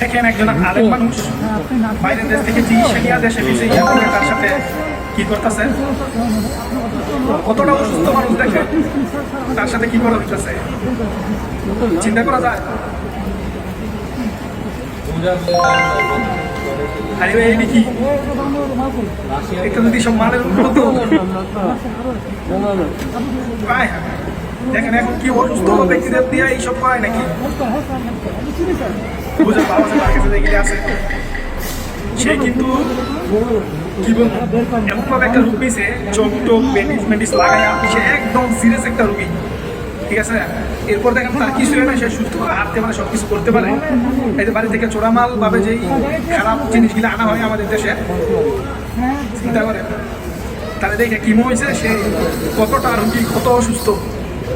দেখেন একজন আলেম মানুষ বাইরের দেশ থেকে চিকিৎসা নিয়ে দেশে ফিরছে তার সাথে কি করতেছে? কতটা অসুস্থ মানুষ দেখে? তার সাথে কি করা হইতেছে? চিন্তা করা যায়? আরে ভাই, এটা কি? এটা যদি সব মালের উন্নত দেখেন এখন কি অসুস্থ ব্যক্তিদের দিয়ে এইসব করায় নাকি? বুঝে বাবা সে কিন্তু কি বলব একটা রূপ পেয়েছে চোখ টোক ম্যান্ডিজ লাগাইয়া সে একদম সিরিয়াস একটা রুগী। ঠিক আছে? এরপর দেখেন তার কিছু না, সে সুস্থ, হাঁটতে পারে সব কিছু করতে পারে। যে বাড়ি থেকে চোরামাল ভাবে যেই খারাপ জিনিসগুলো আনা হয় আমাদের দেশে, চিন্তা করে। তাহলে দেখে কি মনে হয়েছে সে কতটা রুগী, কত অসুস্থ?